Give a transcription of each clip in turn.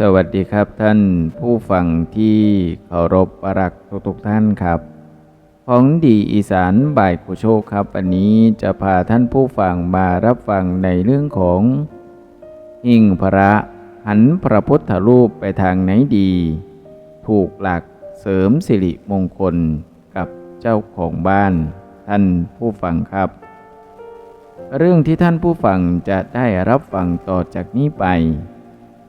สวัสดีครับท่านผู้ฟังที่เคารพปรักทุกๆท่านครับ ของดีอีสานบ่ายผู้โชคครับวันนี้จะพาท่านผู้ฟังมารับฟังในเรื่องของ หิ่งพระหันพระพุทธรูปไปทางไหนดี ถูกหลักเสริมสิริมงคลกับเจ้าของบ้าน ท่านผู้ฟังครับ เรื่องที่ท่านผู้ฟังจะได้รับฟังต่อจากนี้ไป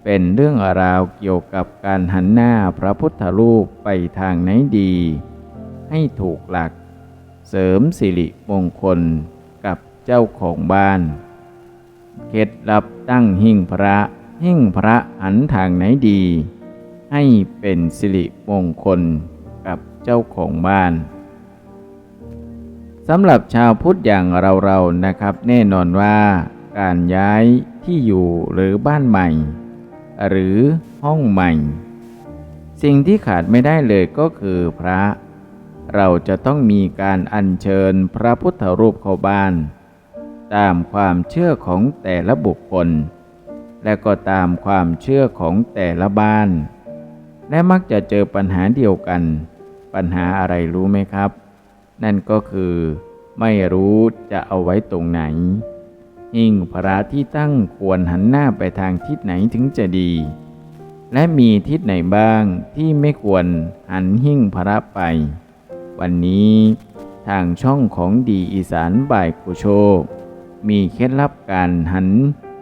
เป็นเรื่องราวเกี่ยวกับการหันหน้าพระพุทธรูปไปทางไหนดี ให้ถูกหลัก เสริมสิริมงคลกับเจ้าของบ้าน เคล็ดลับตั้งหิ้งพระหิ้งพระหันทางไหนดี ให้เป็นสิริมงคลกับเจ้าของบ้านสำหรับชาวพุทธอย่างเราๆนะครับ แน่นอนว่าการย้ายที่อยู่หรือบ้านใหม่ หรือห้องใหม่ สิ่งที่ขาดไม่ได้เลยก็คือพระ เราจะต้องมีการอัญเชิญพระพุทธรูปเข้าบ้าน ตามความเชื่อของแต่ละบุคคล และก็ตามความเชื่อของแต่ละบ้าน และมักจะเจอปัญหาเดียวกัน ปัญหาอะไรรู้ไหมครับ นั่นก็คือ ไม่รู้จะเอาไว้ตรงไหน หิ้งพระที่ตั้งควรหันหน้าไปทางทิศไหนถึงจะดี และมีทิศไหนบ้างที่ไม่ควรหันหิ้งพระไป วันนี้ทางช่องของดีอีสานบ่ายกุโชค มีเคล็ดลับการหัน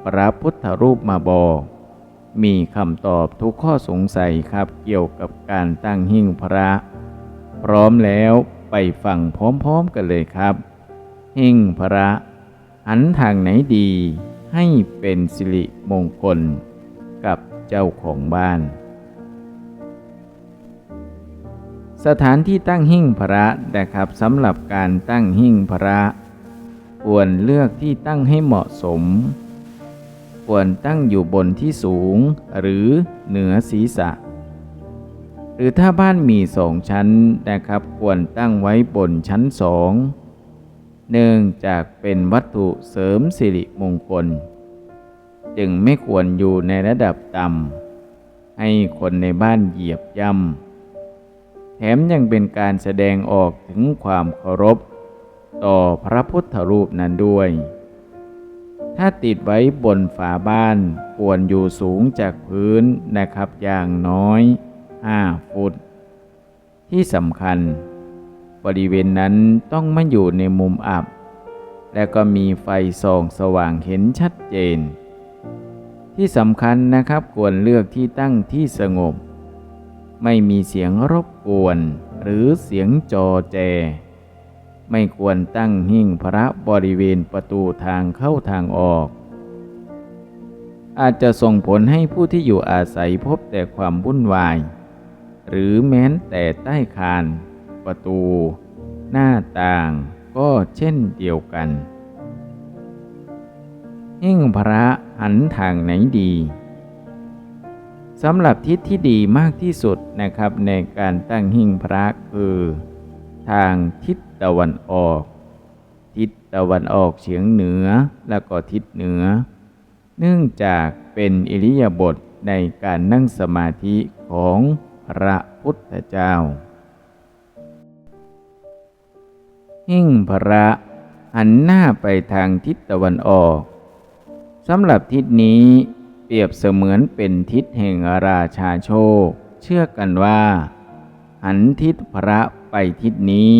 พระพุทธรูปมาบอก มีคำตอบทุกข้อสงสัยครับเกี่ยวกับการตั้งหิ้งพระ พร้อมแล้วไปฟังพร้อมๆกันเลยครับ หิ้งพระ หันทางไหนดีให้เป็นสิริมงคลกับเจ้าของบ้าน สถานที่ตั้งหิ้งพระนะครับสำหรับการตั้งหิ้งพระควรเลือกที่ตั้งให้เหมาะสม ควรตั้งอยู่บนที่สูงหรือเหนือศีรษะ หรือถ้าบ้านมีสองชั้นนะครับควรตั้งไว้บนชั้นสอง เนื่องจากเป็นวัตถุเสริมสิริมงคล จึงไม่ควรอยู่ในระดับต่ำให้คนในบ้านเหยียบย่ำแถมยังเป็นการแสดงออกถึงความเคารพ ต่อพระพุทธรูปนั้นด้วย ถ้าติดไว้บนฝาบ้านควรอยู่สูงจากพื้นนะครับอย่างน้อย 5 ฟุต ที่สำคัญ บริเวณนั้นต้องไม่อยู่ในมุมอับ และก็มีไฟส่องสว่างเห็นชัดเจน ที่สำคัญนะครับควรเลือกที่ตั้งที่สงบ ไม่มีเสียงรบกวน หรือเสียงจอแจ ไม่ควรตั้งหิ้งพระบริเวณประตูทางเข้าทางออก อาจจะส่งผลให้ผู้ที่อยู่อาศัยพบแต่ความวุ่นวาย หรือแม้นแต่ใต้คาน ประตู หน้าต่างก็เช่นเดียวกันหิ้งพระหันทางไหนดีสำหรับทิศที่ดีมากที่สุดนะครับในการตั้งหิ้งพระคือ ทางทิศตะวันออก ทิศตะวันออกเฉียงเหนือแล้วก็ทิศเหนือ เนื่องจากเป็นอิริยาบถในการนั่งสมาธิของพระพุทธเจ้า หิ้งพระหันหน้าไปทางทิศตะวันออกสำหรับทิศนี้เปรียบเสมือนเป็นทิศแห่งราชาโชค เชื่อกันว่า หันทิศพระไปทิศนี้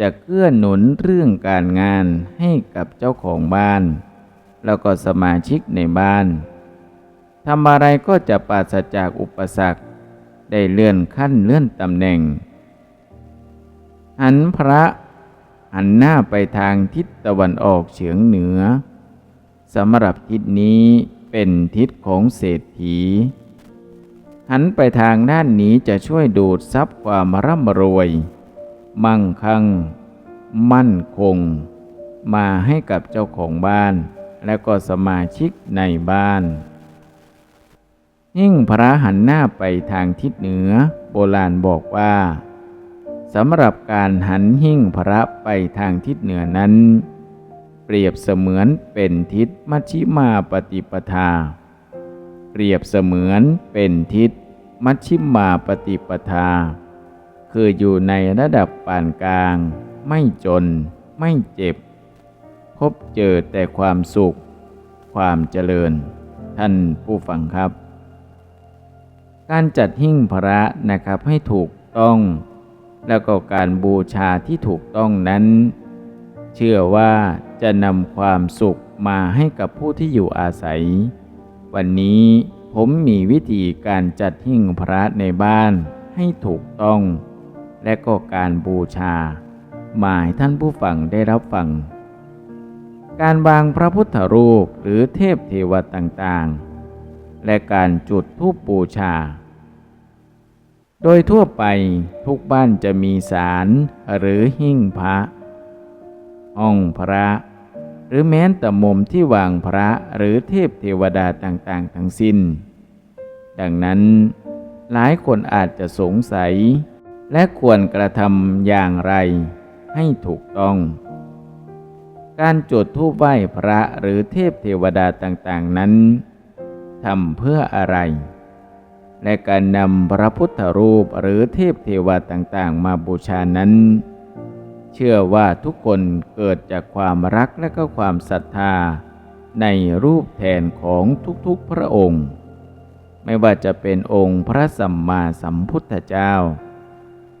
จะเกื้อหนุนเรื่องการงานให้กับเจ้าของบ้าน แล้วก็สมาชิกในบ้านทำอะไรก็จะปราศจากอุปสรรค ได้เลื่อนขั้นเลื่อนตำแหน่ง หันพระ หันหน้าไปทางทิศตะวันออกเฉียงเหนือสำหรับทิศนี้เป็นทิศของเศรษฐี หันไปทางด้านนี้จะช่วยดูดซับความร่ำรวย มั่งคั่ง มั่นคง มาให้กับเจ้าของบ้าน และก็สมาชิกในบ้านหิ่งพระหันหน้าไปทางทิศเหนือ โบราณบอกว่า สำหรับการหันหิ่งพระไปทางทิศเหนือนั้น เปรียบเสมือนเป็นทิศมัชชิมาปฏิปทาเปเปรียบเสมือนเป็นทิศมัชชิมาปฏิปทา คืออยู่ในระดับปานกลาง ไม่จน ไม่เจ็บ พบเจอแต่ความสุข ความเจริญ ท่านผู้ฟังครับ การจัดหิ้งพระนะครับให้ถูกต้อง แล้วก็การบูชาที่ถูกต้องนั้น เชื่อว่าจะนำความสุขมาให้กับผู้ที่อยู่อาศัย วันนี้ผมมีวิธีการจัดหิ้งพระในบ้านให้ถูกต้อง และก็การบูชามาให้ท่านผู้ฟังได้รับฟัง การวางพระพุทธรูปหรือเทพเทวต่างๆ และการจุดธูปบูชา โดยทั่วไปทุกบ้านจะมีศาลหรือหิ้งพระห้องพระ หรือแม้แต่มุมที่วางพระหรือเทพเทวดาต่างๆ ทั้งสิ้น ดังนั้นหลายคนอาจจะสงสัย และควรกระทำอย่างไรให้ถูกต้อง การจุดธูปไหว้พระหรือเทพเทวดาต่างๆนั้นทำเพื่ออะไร และการนำพระพุทธรูปหรือเทพเทวาต่างๆ มาบูชานั้น เชื่อว่าทุกคนเกิดจากความรักและก็ความศรัทธา ในรูปแทนของทุกๆพระองค์ ไม่ว่าจะเป็นองค์พระสัมมาสัมพุทธเจ้า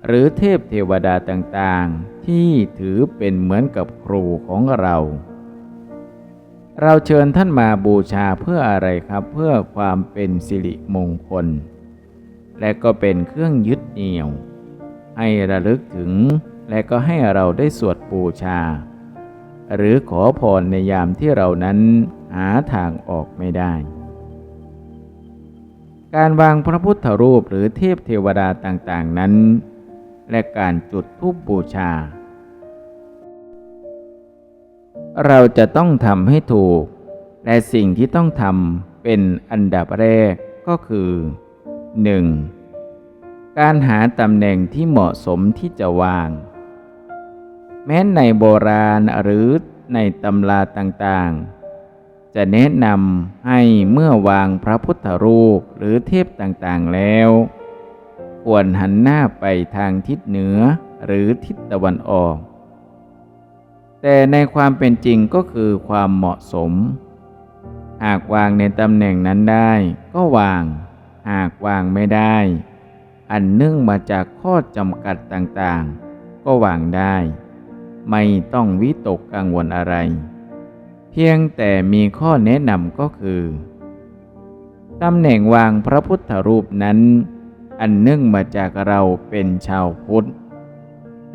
หรือเทพเทวดาต่างๆ ที่ถือเป็นเหมือนกับครูของเรา เราเชิญท่านมาบูชาเพื่ออะไรครับ เพื่อความเป็นสิริมงคล และก็เป็นเครื่องยึดเหนี่ยว ให้ระลึกถึง และก็ให้เราได้สวดบูชา หรือขอพรในยามที่เรานั้นหาทางออกไม่ได้ การวางพระพุทธรูปหรือเทพเทวดาต่างๆนั้น และการจุดธูปบูชา เราจะต้องทำให้ถูก และสิ่งที่ต้องทำเป็นอันดับแรกก็คือ 1. การหาตำแหน่งที่เหมาะสมที่จะวาง แม้ในโบราณหรือในตำราต่างๆ จะแนะนำให้เมื่อวางพระพุทธรูปหรือเทพต่างๆแล้ว ควรหันหน้าไปทางทิศเหนือหรือทิศตะวันออก แต่ในความเป็นจริงก็คือความเหมาะสม หากวางในตำแหน่งนั้นได้ ก็วาง หากวางไม่ได้ อันเนื่องมาจากข้อจำกัดต่างๆ ก็วางได้ ไม่ต้องวิตกกังวลอะไร เพียงแต่มีข้อแนะนำก็คือตำแหน่งวางพระพุทธรูปนั้น อันเนื่องมาจากเราเป็นชาวพุทธ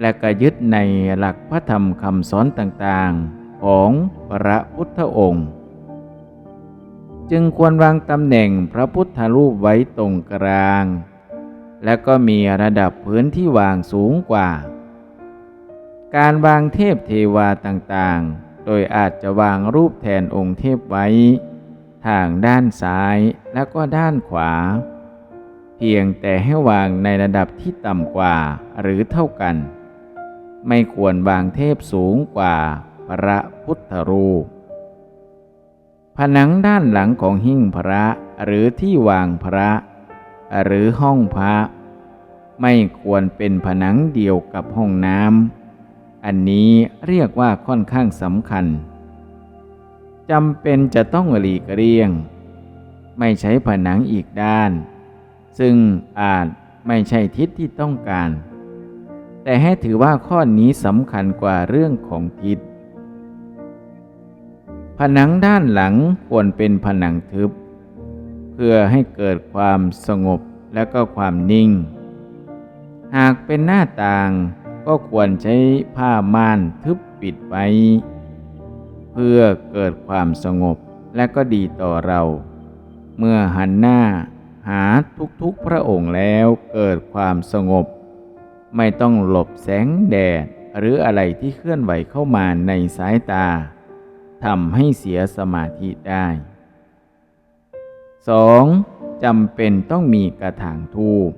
และก็ยึดในหลักพระธรรมคำสอนต่างๆ ของพระพุทธองค์ จึงควรวางตำแหน่งพระพุทธรูปไว้ตรงกลาง และก็มีระดับพื้นที่วางสูงกว่า การวางเทพเทวาต่างๆ โดยอาจจะวางรูปแทนองค์เทพไว้ ทางด้านซ้ายและก็ด้านขวา เพียงแต่ให้วางในระดับที่ต่ำกว่าหรือเท่ากัน ไม่ควรวางเทพสูงกว่าพระพุทธรูป ผนังด้านหลังของหิ้งพระหรือที่วางพระ หรือห้องพระ ไม่ควรเป็นผนังเดียวกับห้องน้ำอันนี้เรียกว่าค่อนข้างสำคัญจำเป็นจะต้องหลีกเลี่ยง ไม่ใช้ผนังอีกด้าน ซึ่งอาจไม่ใช่ทิศที่ต้องการ แต่ให้ถือว่าข้อนี้สำคัญกว่าเรื่องของทิศผนังด้านหลังควรเป็นผนังทึบ เพื่อให้เกิดความสงบและก็ความนิ่ง หากเป็นหน้าต่างก็ควรใช้ผ้าม่านทึบปิดไว้ เพื่อเกิดความสงบและก็ดีต่อเรา เมื่อหันหน้าหาทุกๆพระองค์แล้วเกิดความสงบ ไม่ต้องหลบแสงแดด หรืออะไรที่เคลื่อนไหวเข้ามาในสายตาทำให้เสียสมาธิได้ 2. จำเป็นต้องมีกระถางทูป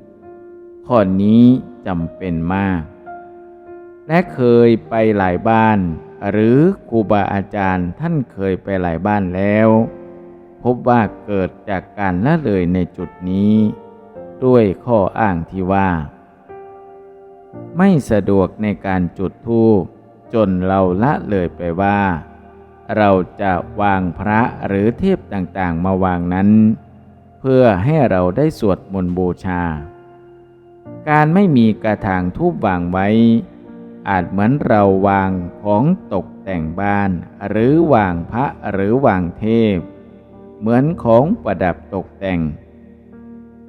ข้อนี้จำเป็นมาก และเคยไปหลายบ้าน หรือครูบาอาจารย์ท่านเคยไปหลายบ้านแล้ว พบว่าเกิดจากการละเลยในจุดนี้ ด้วยข้ออ้างที่ว่า ไม่สะดวกในการจุดธูปจนเราละเลยไปว่า เราจะวางพระหรือเทพต่างๆมาวางนั้น เพื่อให้เราได้สวดมนต์บูชา การไม่มีกระถางทูบวางไว้ อาจเหมือนเราวางของตกแต่งบ้าน หรือวางพระหรือวางเทพ เหมือนของประดับตกแต่ง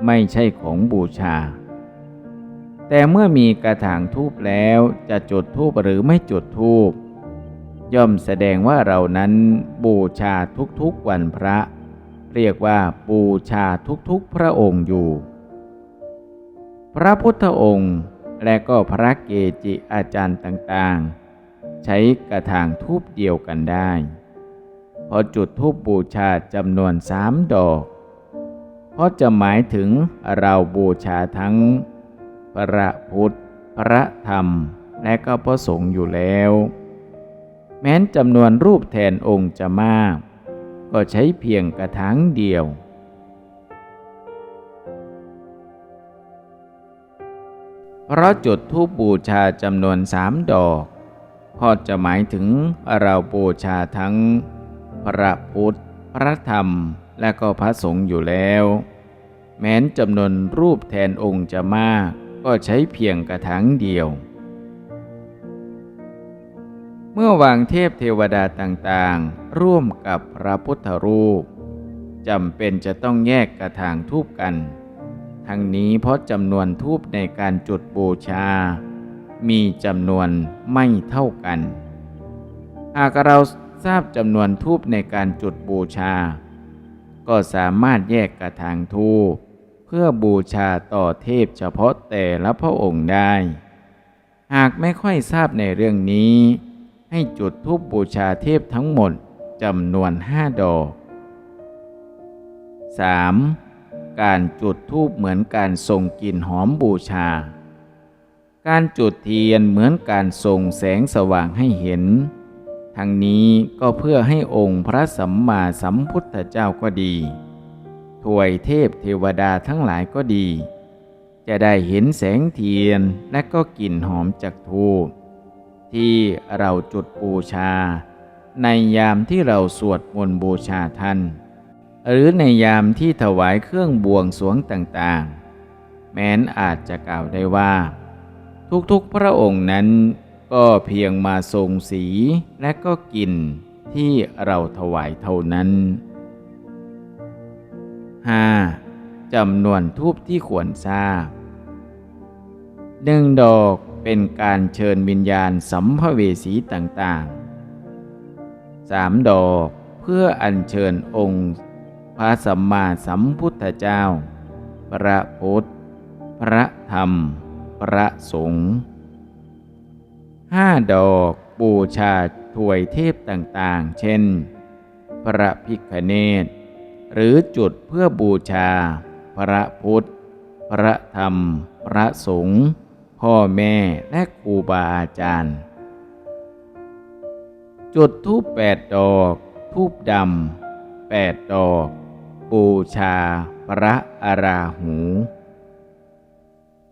ไม่ใช่ของบูชา แต่เมื่อมีกระถางทูบแล้วจะจุดทูบหรือไม่จุดทูบย่อมแสดงว่าเรานั้นบูชาทุกๆวันพระ เรียกว่าบูชาทุกๆพระองค์อยู่ พระพุทธองค์และก็พระเกจิอาจารย์ต่างๆ ใช้กระถางทูบเดียวกันได้ พอจุดทูบบูชาจำนวนสามดอก เพราะจะหมายถึงเราบูชาทั้ง พระพุทธ พระธรรม และก็พระสงฆ์อยู่แล้ว แม้นจำนวนรูปแทนองค์จะมาก ก็ใช้เพียงกระถางเดียวเพราะจุดทูปบูชาจำนวนสามดอกพอจะหมายถึงเราบูชาทั้ง พระพุทธ พระธรรม และก็พระสงฆ์อยู่แล้ว แม้นจำนวนรูปแทนองค์จะมาก ก็ใช้เพียงกระถางเดียว เมื่อวางเทพเทวดาต่างๆ ร่วมกับพระพุทธรูปจำเป็นจะต้องแยกกระถางทูบกัน ทั้งนี้เพราะจำนวนทูบในการจุดบูชา มีจำนวนไม่เท่ากัน หากเราทราบจำนวนทูบในการจุดบูชา ก็สามารถแยกกระถางทูบ เพื่อบูชาต่อเทพเฉพาะแต่ละพระองค์ได้ หากไม่ค่อยทราบในเรื่องนี้ ให้จุดทูบบูชาเทพทั้งหมดจำนวนห้าดอก 3. การจุดธูปเหมือนการส่งกลิ่นหอมบูชา การจุดเทียนเหมือนการส่งแสงสว่างให้เห็น ทั้งนี้ก็เพื่อให้องค์พระสัมมาสัมพุทธเจ้าก็ดี ถวยเทพเทวดาทั้งหลายก็ดี จะได้เห็นแสงเทียนและก็กลิ่นหอมจากทูปที่เราจุดบูชา ในยามที่เราสวดมนต์บูชาท่าน หรือในยามที่ถวายเครื่องบวงสรวงต่างๆ แม้นอาจจะกล่าวได้ว่า ทุกๆพระองค์นั้นก็เพียงมาทรงสีและก็กินที่เราถวายเท่านั้น 5. จำนวนทูบที่ควรทราบหนึ่งดอกเป็นการเชิญวิญญาณสัมภเวสีต่างๆสามดอกเพื่ออัญเชิญองค์ พระสัมมาสัมพุทธเจ้า พระพุทธ พระธรรม พระสงฆ์ห้าดอกบูชาถวยเทพต่างๆ เช่น พระพิคเนต หรือจุดเพื่อบูชา พระพุทธ พระธรรม พระสงฆ์พ่อแม่และครูบาอาจารย์ จุดทูปแปดดอก ทูบดำแปดดอก บูชา พระอาราหู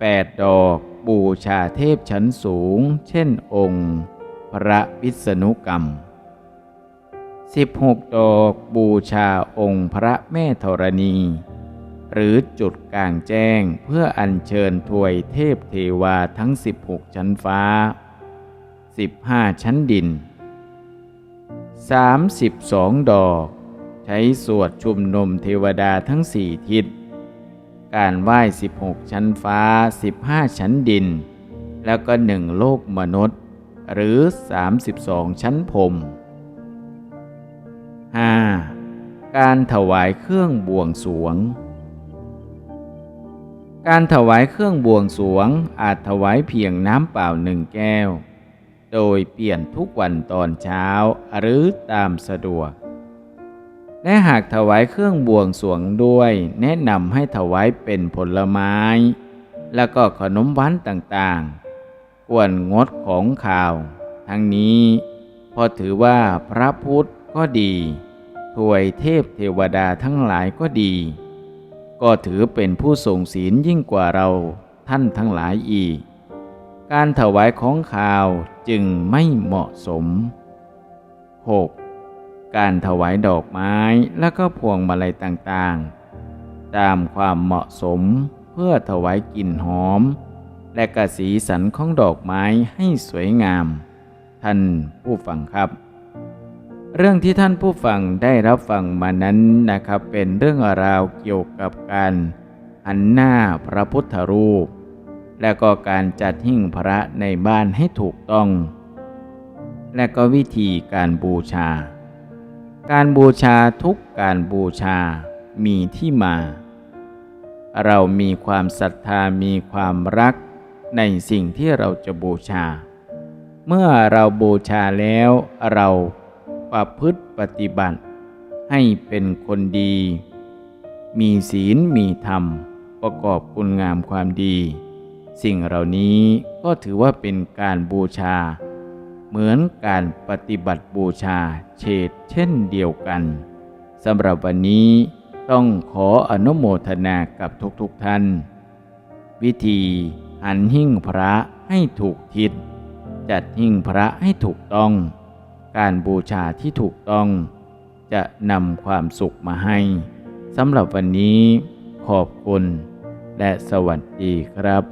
แปดดอกบูชาเทพชั้นสูง เช่นองค์ พระวิษณุกรรม สิบหกดอกบูชาองค์พระแม่ธรณี หรือจุดกลางแจ้งเพื่ออัญเชิญถวยเทพเทวาทั้ง 16 ชั้นฟ้า 15 ชั้นดิน 32 ดอก ใช้สวดชุมนุมเทวดาทั้งสี่ทิศ การไหว้ 16 ชั้นฟ้า 15 ชั้นดิน แล้วก็หนึ่งโลกมนุษย์ หรือ 32 ชั้นพรม 5. การถวายเครื่องบวงสวง การถวายเครื่องบวงสวงอาจถวายเพียงน้ำเปล่าหนึ่งแก้ว โดยเปลี่ยนทุกวันตอนเช้าหรือตามสะดวก และหากถวายเครื่องบวงสวงด้วย แนะนำให้ถวายเป็นผลไม้ แล้วก็ขนมหวานต่างๆ ควรงดของข่าว ทั้งนี้เพอถือว่าพระพุทธ ก็ดีถวยเทพเทวดาทั้งหลายก็ดี ก็ถือเป็นผู้ทรงศีลยิ่งกว่าเราท่านทั้งหลายอีก การถวายของข่าวจึงไม่เหมาะสม 6. การถวายดอกไม้และก็พวงมาลัยต่างๆ ตามความเหมาะสมเพื่อถวายกลิ่นหอม และกระสีสันของดอกไม้ให้สวยงาม ท่านผู้ฟังครับ เรื่องที่ท่านผู้ฟังได้รับฟังมานั้นนะครับ เป็นเรื่องราวเกี่ยวกับการหันหน้าพระพุทธรูป และก็การจัดหิ้งพระในบ้านให้ถูกต้อง และก็วิธีการบูชา การบูชาทุกการบูชามีที่มา เรามีความศรัทธามีความรักในสิ่งที่เราจะบูชา เมื่อเราบูชาแล้วเรา ประพฤติปฏิบัติ ให้เป็นคนดี มีศีลมีธรรม ประกอบคุณงามความดี สิ่งเหล่านี้ก็ถือว่าเป็นการบูชา เหมือนการปฏิบัติบูชาเฉดเช่นเดียวกันสำหรับวันนี้ต้องขออนุโมทนากับทุกๆทท่าน วิธีหันหิ้งพระให้ถูกทิศจัดหิ้งพระให้ถูกต้อง การบูชาที่ถูกต้อง จะนำความสุขมาให้สำหรับวันนี้ขอบคุณ และสวัสดีครับ